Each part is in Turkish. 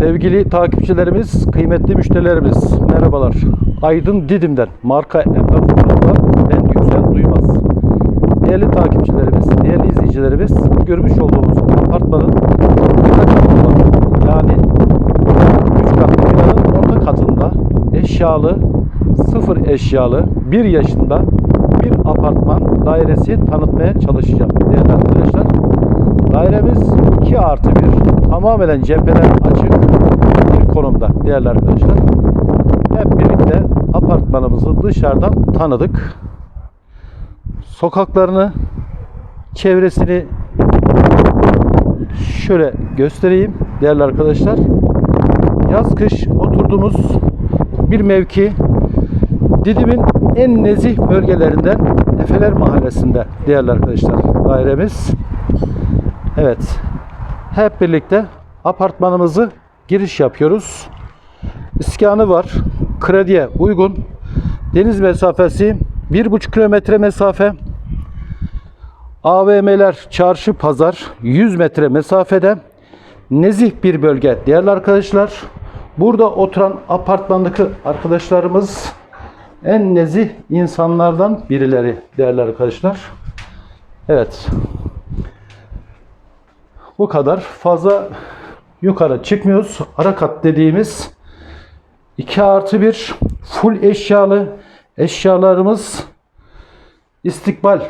Sevgili takipçilerimiz, kıymetli müşterilerimiz, merhabalar. Aydın Didim'den, marka emlak firmasından ben Yüksel Duymaz. Değerli takipçilerimiz, değerli izleyicilerimiz, görmüş olduğumuz apartmanın yani 3 katlı binanın orta katında eşyalı, sıfır eşyalı, 1 yaşında bir apartman dairesi tanıtmaya çalışacağım değerli arkadaşlar. Dairemiz 2 artı 1 tamamen cepheden açık bir konumda değerli arkadaşlar. Hep birlikte apartmanımızı dışarıdan tanıdık. Sokaklarını, çevresini şöyle göstereyim değerli arkadaşlar. Yaz kış oturduğumuz bir mevki Didim'in en nezih bölgelerinden Efeler Mahallesi'nde değerli arkadaşlar dairemiz. Evet. Hep birlikte apartmanımızı giriş yapıyoruz. İskanı var. Krediye uygun. Deniz mesafesi 1,5 kilometre mesafe. AVM'ler, çarşı, pazar 100 metre mesafede. Nezih bir bölge değerli arkadaşlar. Burada oturan apartmandaki arkadaşlarımız en nezih insanlardan birileri değerli arkadaşlar. Evet. Bu kadar. Fazla yukarı çıkmıyoruz. Ara kat dediğimiz 2 artı 1 full eşyalı eşyalarımız istikbal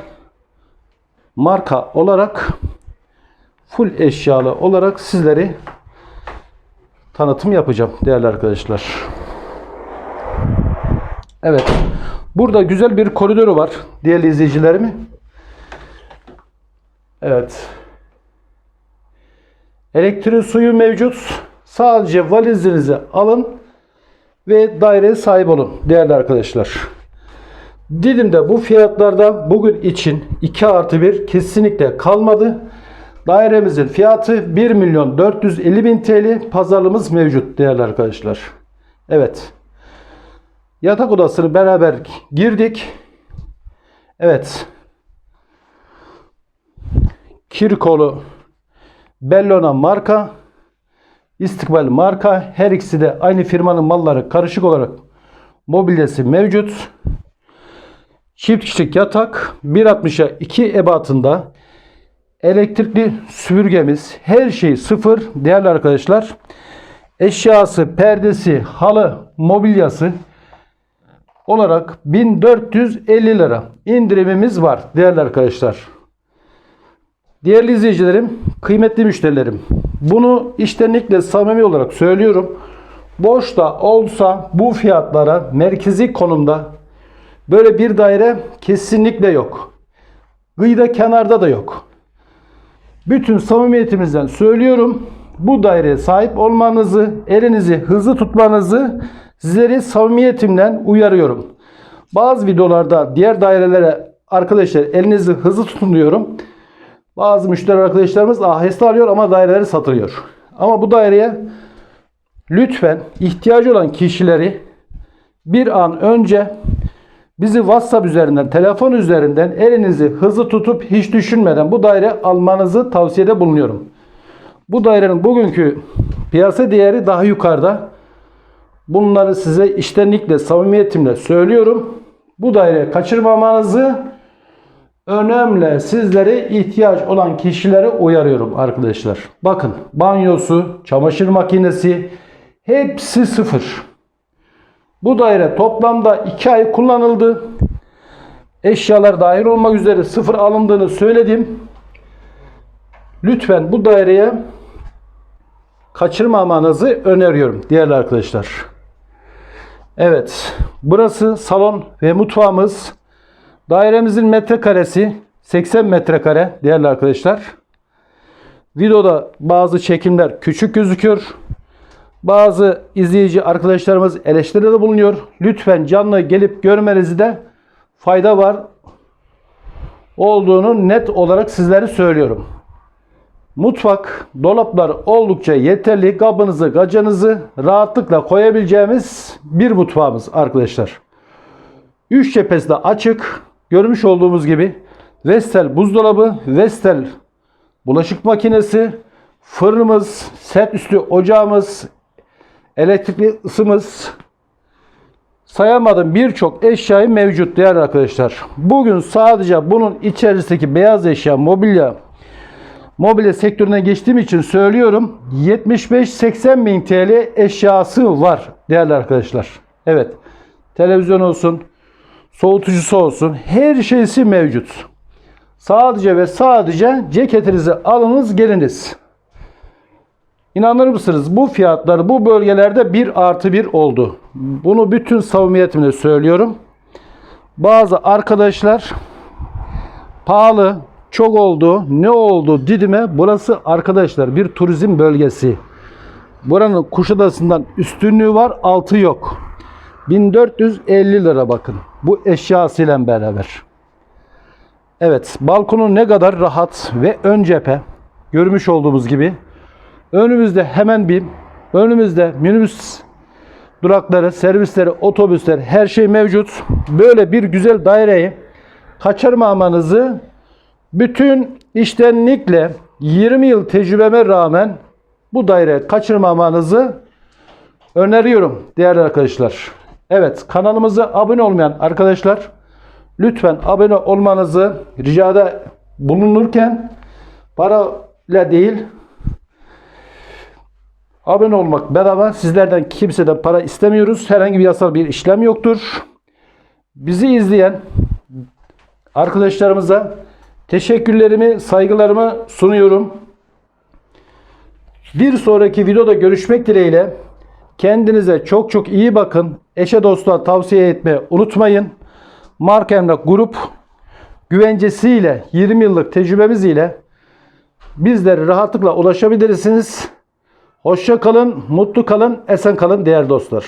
marka olarak full eşyalı olarak sizleri tanıtım yapacağım değerli arkadaşlar. Evet. Burada güzel bir koridoru var değerli izleyicilerimi. Evet. Elektrik suyu mevcut. Sadece valizinizi alın ve daireye sahip olun değerli arkadaşlar. Didim'de bu fiyatlarda bugün için 2 artı 1 kesinlikle kalmadı. Dairemizin fiyatı 1 milyon 450 bin TL. Pazarlığımız mevcut değerli arkadaşlar. Evet. Yatak odasını beraber girdik. Evet. Kirkolu Bellona marka, İstikbal marka. Her ikisi de aynı firmanın malları karışık olarak mobilyası mevcut. Çift kişilik yatak 1.60'a 2 ebatında elektrikli süpürgemiz her şey sıfır değerli arkadaşlar. Eşyası, perdesi, halı, mobilyası olarak 1450 lira indirimimiz var değerli arkadaşlar. Değerli izleyicilerim, kıymetli müşterilerim. Bunu iştenlikle samimi olarak söylüyorum. Boş da olsa bu fiyatlara merkezi konumda böyle bir daire kesinlikle yok. Kıyıda kenarda da yok. Bütün samimiyetimizden söylüyorum. Bu daireye sahip olmanızı, elinizi hızlı tutmanızı sizleri samimiyetimden uyarıyorum. Bazı videolarda diğer dairelere arkadaşlar elinizi hızlı tutun diyorum. Bazı müşteri arkadaşlarımız aheste alıyor ama daireleri satılıyor. Ama bu daireye lütfen ihtiyacı olan kişileri bir an önce bizi WhatsApp üzerinden, telefon üzerinden elinizi hızlı tutup hiç düşünmeden bu daire almanızı tavsiyede bulunuyorum. Bu dairenin bugünkü piyasa değeri daha yukarıda. Bunları size iştenlikle, samimiyetimle söylüyorum. Bu daire kaçırmamanızı önemli sizlere ihtiyaç olan kişilere uyarıyorum arkadaşlar. Bakın banyosu, çamaşır makinesi hepsi sıfır. Bu daire toplamda 2 ay kullanıldı. Eşyalar dahil olmak üzere sıfır alındığını söyledim. Lütfen bu daireye kaçırmamanızı öneriyorum değerli arkadaşlar. Evet, burası salon ve mutfağımız. Dairemizin metrekaresi 80 metrekare değerli arkadaşlar. Videoda bazı çekimler küçük gözüküyor. Bazı izleyici arkadaşlarımız eleştiride bulunuyor. Lütfen canlı gelip görmenizi de fayda var olduğunu net olarak sizlere söylüyorum. Mutfak, dolaplar oldukça yeterli. Kabınızı, gacanızı rahatlıkla koyabileceğimiz bir mutfağımız arkadaşlar. Üç cephesi de açık. Görmüş olduğumuz gibi Vestel buzdolabı, Vestel bulaşık makinesi, fırınımız, set üstü ocağımız, elektrikli ısımız, sayamadığım birçok eşyayı mevcut değerli arkadaşlar. Bugün sadece bunun içerisindeki beyaz eşya, mobilya, mobilya sektörüne geçtiğim için söylüyorum. 75-80 bin TL eşyası var değerli arkadaşlar. Evet. Televizyon olsun, soğutucusu olsun her şeysi mevcut. Sadece ve sadece ceketinizi alınız geliniz. İnanır mısınız bu fiyatlar bu bölgelerde 1 artı 1 oldu. Bunu bütün samimiyetimle söylüyorum. Bazı arkadaşlar pahalı çok oldu ne oldu Didim'e burası arkadaşlar bir turizm bölgesi. Buranın Kuşadası'ndan üstünlüğü var altı yok. 1450 lira bakın bu eşyasıyla beraber. Evet balkonu ne kadar rahat ve ön cephe görmüş olduğumuz gibi Önümüzde hemen bir önümüzde minibüs durakları, servisleri, otobüsler her şey mevcut. Böyle bir güzel daireyi kaçırmamanızı bütün iştenlikle 20 yıl tecrübeme rağmen bu daireyi kaçırmamanızı öneriyorum değerli arkadaşlar. Evet kanalımıza abone olmayan arkadaşlar lütfen abone olmanızı ricada bulunurken parayla değil Abone olmak bedava. Sizlerden kimseden para istemiyoruz. Herhangi bir yasal bir işlem yoktur. Bizi izleyen arkadaşlarımıza teşekkürlerimi, saygılarımı sunuyorum. Bir sonraki videoda görüşmek dileğiyle. Kendinize çok çok iyi bakın. Eşe dosta tavsiye etmeyi unutmayın. Marka Emlak Grup güvencesiyle 20 yıllık tecrübemiz ile bizlere rahatlıkla ulaşabilirsiniz. Hoşça kalın, mutlu kalın, esen kalın değerli dostlar.